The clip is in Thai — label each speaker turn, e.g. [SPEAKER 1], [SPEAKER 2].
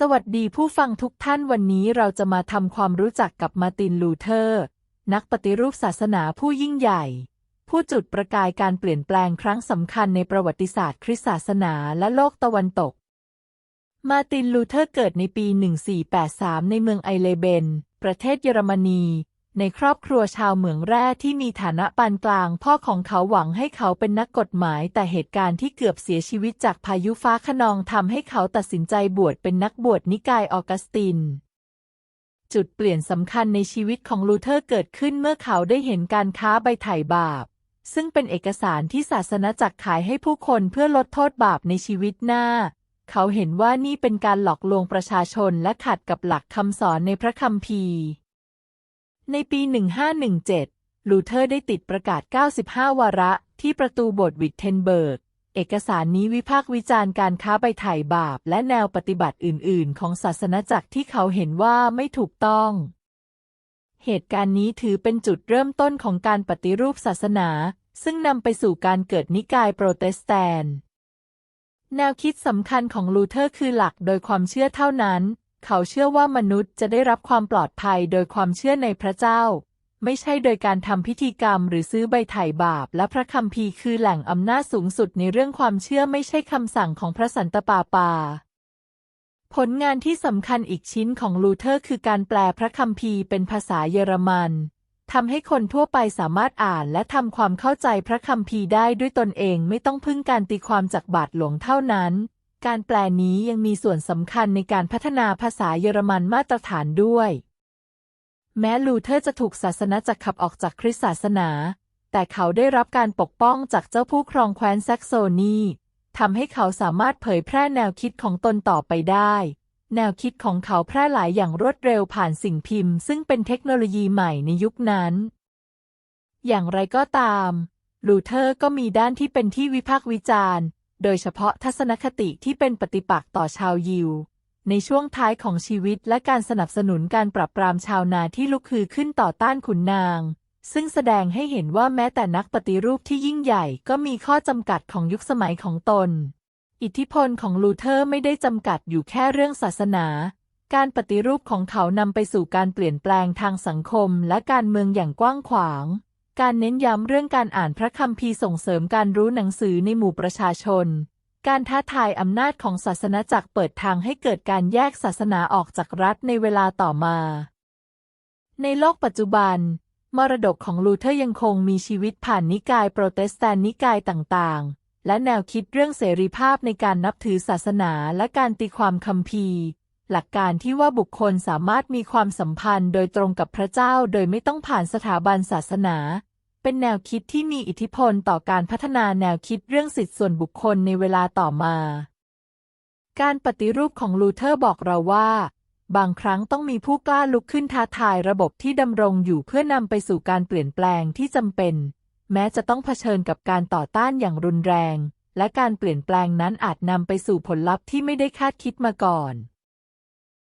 [SPEAKER 1] สวัสดีผู้ฟังทุกท่านวันนี้เราจะมาทำความรู้จักกับมาร์ตินลูเทอร์ นักปฏิรูปศาสนาผู้ยิ่งใหญ่ ผู้จุดประกายการเปลี่ยนแปลงครั้งสำคัญในประวัติศาสตร์คริสตศาสนาและโลกตะวันตก มาร์ตินลูเทอร์เกิดในปี 1483 ในเมืองไอเลเบน ประเทศเยอรมนี ในครอบครัวชาวเหมืองแร่ที่มีฐานะปานกลาง พ่อของเขาหวังให้เขาเป็นนักกฎหมาย แต่เหตุการณ์ที่เกือบเสียชีวิตจากพายุฟ้าคะนองทำให้เขาตัดสินใจบวชเป็นนักบวชนิกายออกัสติน จุดเปลี่ยนสำคัญในชีวิตของลูเทอร์เกิดขึ้นเมื่อเขาได้เห็นการค้าใบไถ่บาป ซึ่งเป็นเอกสารที่ศาสนาจักรขายให้ผู้คนเพื่อลดโทษบาปในชีวิตหน้าเขาเห็นว่านี่เป็นการหลอกลวงประชาชนและขัดกับหลักคำสอนในพระคัมภีร์ ในปี 1517 ลูเทอร์ได้ติดประกาศ 95 วาระ ที่ประตูโบสถ์วิทเทนเบิร์ก เอกสารนี้วิพากษ์วิจารณ์การค้าใบไถ่บาป และแนวปฏิบัติอื่น ๆ ของศาสนาจักรที่เขาเห็นว่าไม่ถูกต้อง เหตุการณ์นี้ถือเป็นจุดเริ่มต้นของการปฏิรูปศาสนา ซึ่งนำไปสู่การเกิดนิกายโปรเตสแตนต์แนวคิดสำคัญของลูเทอร์คือหลักโดยความเชื่อเท่านั้น เขาเชื่อว่ามนุษย์จะได้รับความปลอดภัยโดยความเชื่อในพระเจ้า ไม่ใช่โดยการทำพิธีกรรมหรือซื้อใบไถ่บาป และพระคัมภีร์คือแหล่งอำนาจสูงสุดในเรื่องความเชื่อไม่ใช่คำสั่งของพระสันตะปาปา ผลงานที่สำคัญอีกชิ้นของลูเทอร์คือการแปลพระคัมภีร์เป็นภาษาเยอรมันทำให้คนทั่วไปสามารถอ่านและทำความเข้าใจพระคัมภีร์ได้ด้วยตนเองไม่ต้องพึ่งการตีความจากบาทหลวงเท่านั้น การแปลนี้ยังมีส่วนสำคัญในการพัฒนาภาษาเยอรมันมาตรฐานด้วย แม้ลูเทอร์จะถูกศาสนาจักรขับออกจากคริสตศาสนา แต่เขาได้รับการปกป้องจากเจ้าผู้ครองแคว้นแซกโซนีทำให้เขาสามารถเผยแพร่แนวคิดของตนต่อไปได้ แนวคิดของเขาแพร่หลายอย่างรวดเร็วผ่านสิ่งพิมพ์ ซึ่งเป็นเทคโนโลยีใหม่ในยุคนั้น อย่างไรก็ตาม ลูเทอร์ก็มีด้านที่เป็นที่วิพากษ์วิจารณ์ โดยเฉพาะทัศนคติที่เป็นปฏิปักษ์ต่อชาวยิว ในช่วงท้ายของชีวิตและการสนับสนุนการปรับปรามชาวนาที่ลุกฮือขึ้นต่อต้านขุนนาง ซึ่งแสดงให้เห็นว่าแม้แต่นักปฏิรูปที่ยิ่งใหญ่ก็มีข้อจำกัดของยุคสมัยของตน อิทธิพลของลูเทอร์ไม่ได้จำกัดอยู่แค่เรื่องศาสนา การปฏิรูปของเขานำไปสู่การเปลี่ยนแปลงทางสังคมและการเมืองอย่างกว้างขวาง การเน้นย้ำเรื่องการอ่านพระคัมภีร์ส่งเสริมการรู้หนังสือในหมู่ประชาชน การท้าทายอำนาจของศาสนาจักรเปิดทางให้เกิดการแยกศาสนาออกจากรัฐในเวลาต่อมา ในโลกปัจจุบัน มรดกของลูเทอร์ยังคงมีชีวิตผ่านนิกายโปรเตสแตนต์นิกายต่างๆ และแนวคิดเรื่องเสรีภาพในการนับถือศาสนาและการตีความคัมภีร์ หลักการที่ว่าบุคคลสามารถมีความสัมพันธ์โดยตรงกับพระเจ้าโดยไม่ต้องผ่านสถาบันศาสนา เป็นแนวคิดที่มีอิทธิพลต่อการพัฒนาแนวคิดเรื่องสิทธิส่วนบุคคลในเวลาต่อมา การปฏิรูปของลูเทอร์บอกเราว่า บางครั้งต้องมีผู้กล้าลุกขึ้นท้าทายระบบที่ดำรงอยู่เพื่อนำไปสู่การเปลี่ยนแปลงที่จำเป็น แม้จะต้องเผชิญกับการต่อต้านอย่างรุนแรง และการเปลี่ยนแปลงนั้นอาจนำไปสู่ผลลัพธ์ที่ไม่ได้คาดคิดมาก่อน